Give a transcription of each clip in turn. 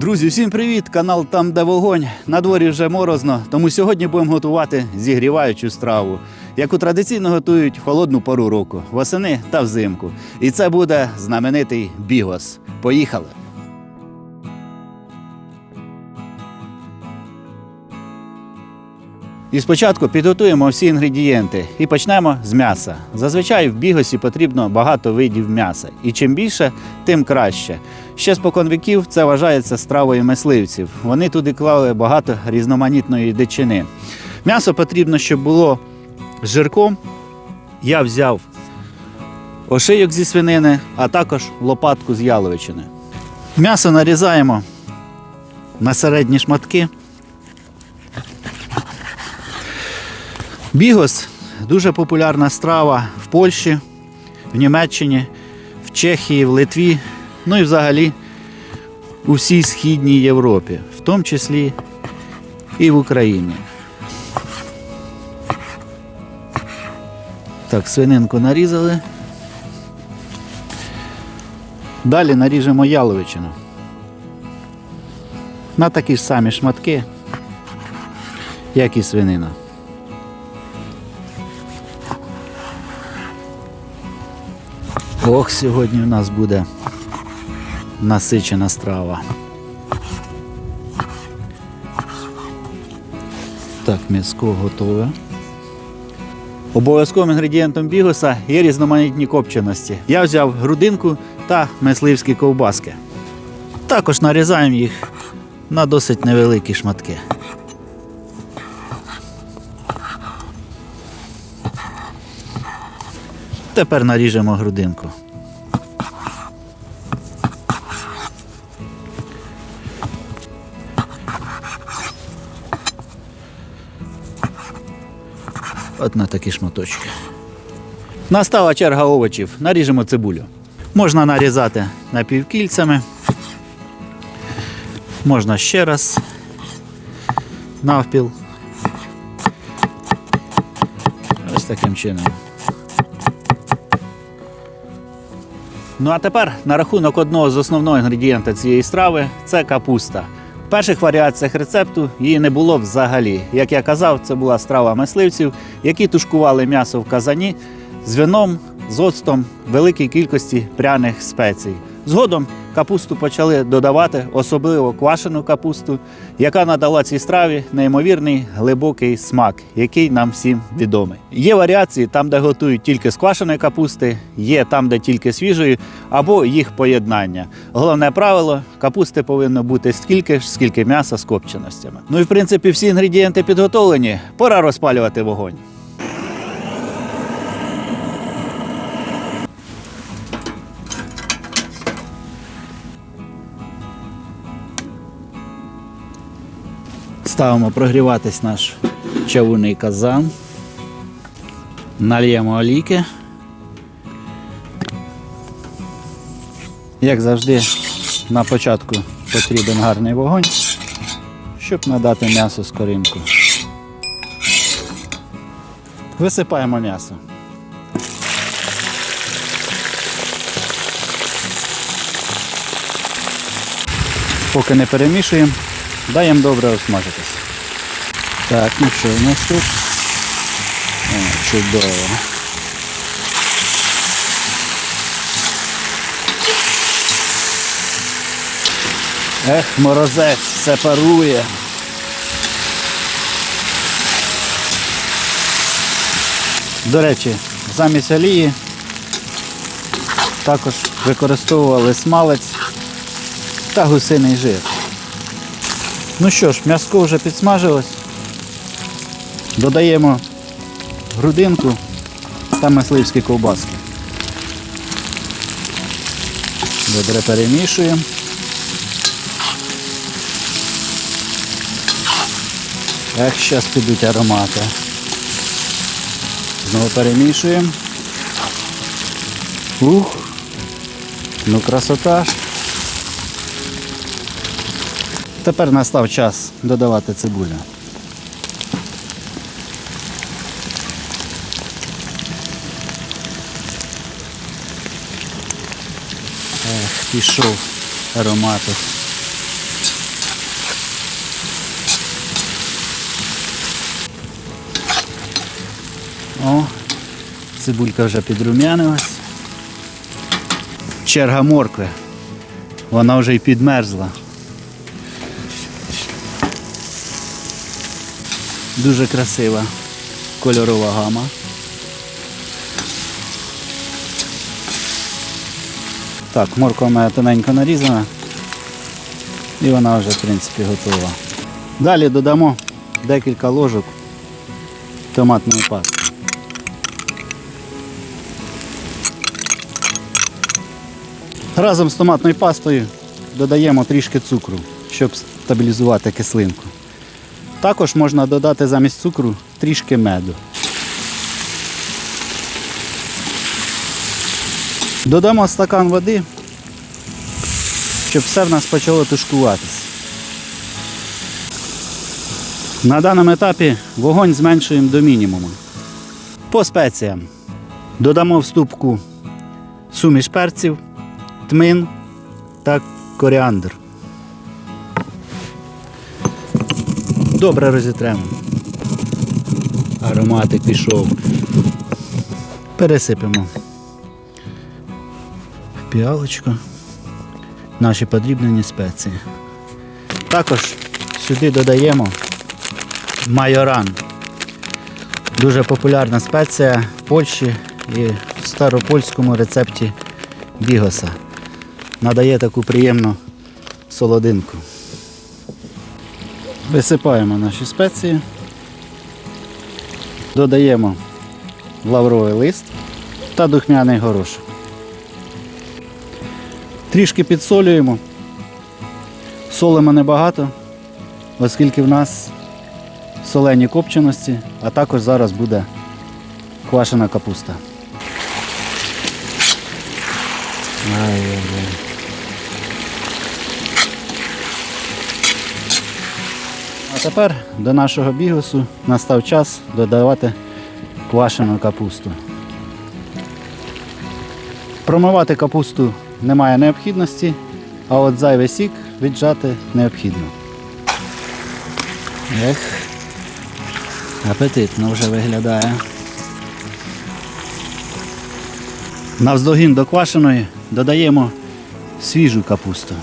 Друзі, всім привіт! Канал Там, де вогонь. На дворі вже морозно, тому сьогодні будемо готувати зігріваючу страву, яку традиційно готують в холодну пору року, восени та взимку. І це буде знаменитий бігос. Поїхали! І спочатку підготуємо всі інгредієнти і почнемо з м'яса. Зазвичай в бігосі потрібно багато видів м'яса, і чим більше, тим краще. Ще спокон віків це вважається стравою мисливців. Вони туди клали багато різноманітної дичини. М'ясо потрібно, щоб було з жирком. Я взяв ошийок зі свинини, а також лопатку з яловичини. М'ясо нарізаємо на середні шматки. Бігос дуже популярна страва в Польщі, в Німеччині, в Чехії, в Литві, ну і взагалі у всій Східній Європі, в тому числі і в Україні. Так, свининку нарізали. Далі наріжемо яловичину. На такі ж самі шматки, як і свинина. Ох, сьогодні у нас буде насичена страва. Так, м'яско готове. Обов'язковим інгредієнтом бігоса є різноманітні копченості. Я взяв грудинку та мисливські ковбаски. Також нарізаємо їх на досить невеликі шматки. Тепер наріжемо грудинку. От на такі шматочки. Настала черга овочів. Наріжемо цибулю. Можна нарізати напівкільцями. Можна ще раз. Навпіл. Ось таким чином. Ну а тепер на рахунок одного з основного інгредієнта цієї страви це капуста. В перших варіаціях рецепту її не було взагалі. Як я казав, це була страва мисливців, які тушкували м'ясо в казані з вином, з оцтом, великій кількості пряних спецій. Згодом капусту почали додавати, особливо квашену капусту, яка надала цій страві неймовірний глибокий смак, який нам всім відомий. Є варіації там, де готують тільки з квашеної капусти, є там, де тільки свіжої, або їх поєднання. Головне правило капусти повинно бути стільки ж, скільки м'яса з копченостями. Ну і в принципі всі інгредієнти підготовлені. Пора розпалювати вогонь. Ставимо прогріватись наш чавунний казан. Нальємо олійки. Як завжди, на початку потрібен гарний вогонь, щоб надати м'ясо скоринку. Висипаємо м'ясо. Поки не перемішуємо, даємо добре обсмажитись. Так, ну що у нас тут? О, чудово. Ех, морозець все парує. До речі, замість олії також використовували смалець та гусиний жир. Ну що ж, м'яско вже підсмажилось. Додаємо грудинку та мисливські ковбаски. Добре перемішуємо. Ех, зараз підуть аромати. Знову перемішуємо. Ух, ну красота. ж. Тепер настав час додавати цибулю. Ех, пішов ароматик. О, цибулька вже підрум'янилась. Черга моркви. Вона вже й підмерзла. Дуже красива кольорова гама. Так, морква моя тоненько нарізана. І вона вже, в принципі, готова. Далі додамо декілька ложок томатної пасти. Разом з томатною пастою додаємо трішки цукру, щоб стабілізувати кислинку. Також можна додати замість цукру трішки меду. Додамо стакан води, щоб все в нас почало тушкуватися. На даному етапі вогонь зменшуємо до мінімуму. По спеціям додамо в ступку суміш перців, тмин та коріандр. Добре розітремо. Ароматик пішов. Пересипемо в наші подрібнені спеції. Також сюди додаємо майоран. Дуже популярна спеція в Польщі і в старопольському рецепті бігоса. Надає таку приємну солодинку. Висипаємо наші спеції, додаємо лавровий лист та духмяний горошок. Трішки підсолюємо. Солимо небагато, оскільки в нас солені копченості, а також зараз буде квашена капуста. Ай-яй-яй. Тепер до нашого бігусу настав час додавати квашену капусту. Промивати капусту немає необхідності, а от зайвий сік віджати необхідно. Ех, апетитно вже виглядає. Навздогін до квашеної додаємо свіжу капусту.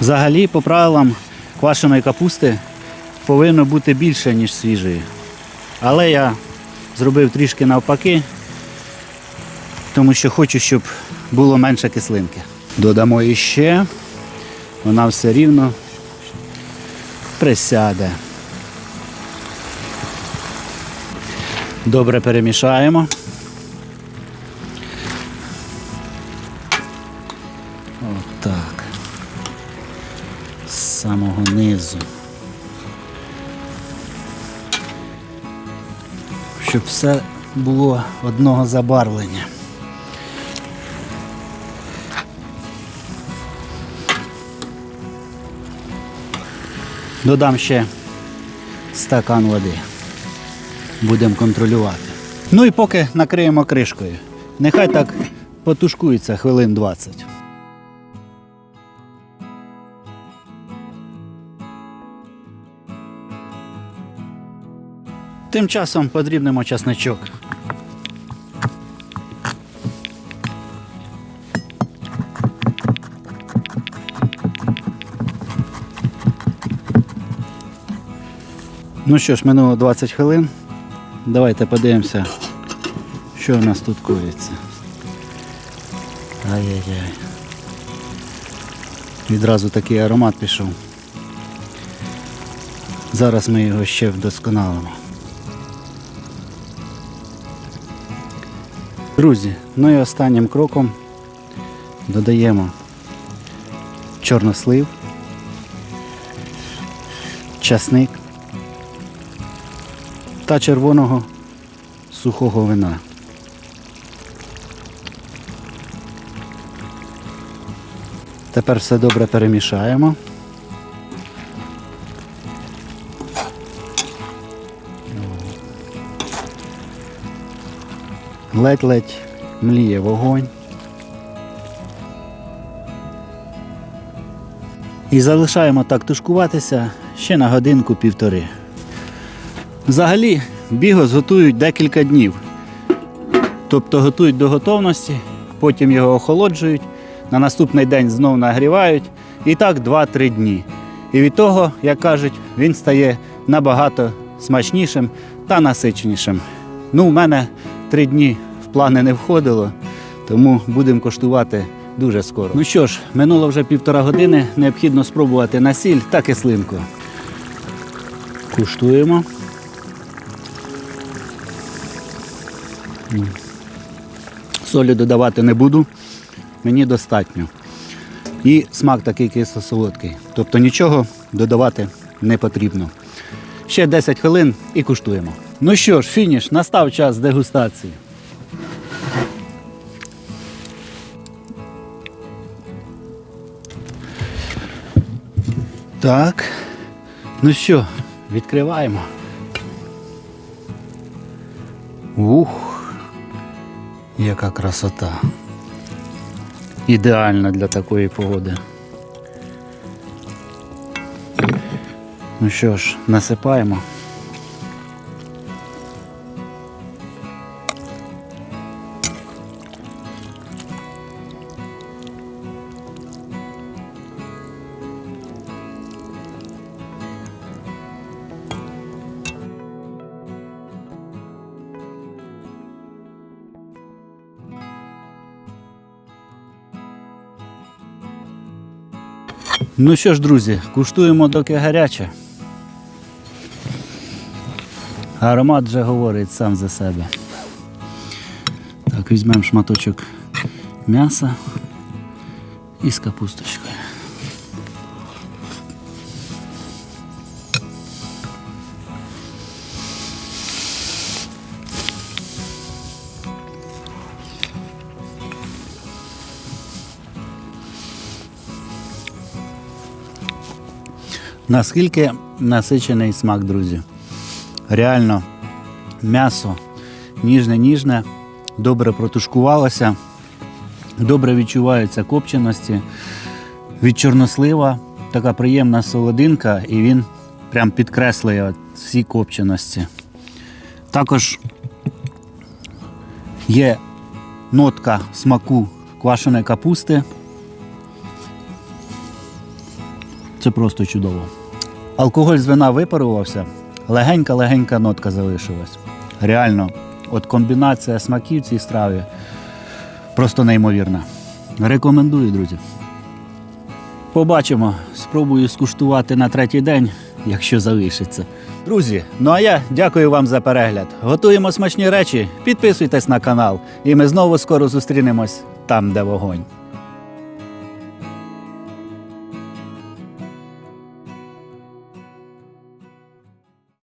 Взагалі, по правилам квашеної капусти повинно бути більше, ніж свіжої. Але я зробив трішки навпаки, тому що хочу, щоб було менше кислинки. Додамо іще, вона все рівно присяде. Добре перемішаємо. Самого низу. Щоб все було одного забарвлення. Додам ще стакан води. Будемо контролювати. Ну і поки накриємо кришкою. Нехай так потушкується хвилин 20. Тим часом подрібнемо часничок. Ну що ж, минуло 20 хвилин. Давайте подивимося, що у нас тут коїться. Ай-яй-яй. Відразу такий аромат пішов. Зараз ми його ще вдосконалимо. Друзі, ну і останнім кроком додаємо чорнослив, часник та червоного сухого вина. Тепер все добре перемішаємо. Ледь-ледь мліє вогонь. І залишаємо так тушкуватися ще на годинку-півтори. Взагалі, бігос готують декілька днів. Тобто готують до готовності, потім його охолоджують, на наступний день знов нагрівають. І так 2-3 дні. І від того, як кажуть, він стає набагато смачнішим та насиченішим. Ну, у мене 3 дні плани не входило, тому будемо коштувати дуже скоро. Ну що ж, минуло вже півтора години, необхідно спробувати на сіль та кислинку. Куштуємо. Солі додавати не буду, мені достатньо. І смак такий кисло-солодкий. Тобто нічого додавати не потрібно. Ще 10 хвилин і куштуємо. Ну що ж, фініш, настав час дегустації. Так. Ну що, відкриваємо. Ух, яка красота. Ідеально для такої погоди. Ну що ж, насипаємо. Ну що ж, друзі, куштуємо доки гаряче. Аромат вже говорить сам за себе. Так, візьмемо шматочок м'яса і з капусточкою. Наскільки насичений смак, друзі. Реально, м'ясо ніжне-ніжне, добре протушкувалося, добре відчуваються копченості. Від чорнослива така приємна солодинка, і він прям підкреслює всі копченості. Також є нотка смаку квашеної капусти. Це просто чудово. Алкоголь з вина випарувався, легенька-легенька нотка залишилась. Реально, от комбінація смаків цій страві просто неймовірна. Рекомендую, друзі. Побачимо, спробую скуштувати на третій день, якщо залишиться. Друзі, ну а я дякую вам за перегляд. Готуємо смачні речі, підписуйтесь на канал, і ми знову скоро зустрінемось там, де вогонь.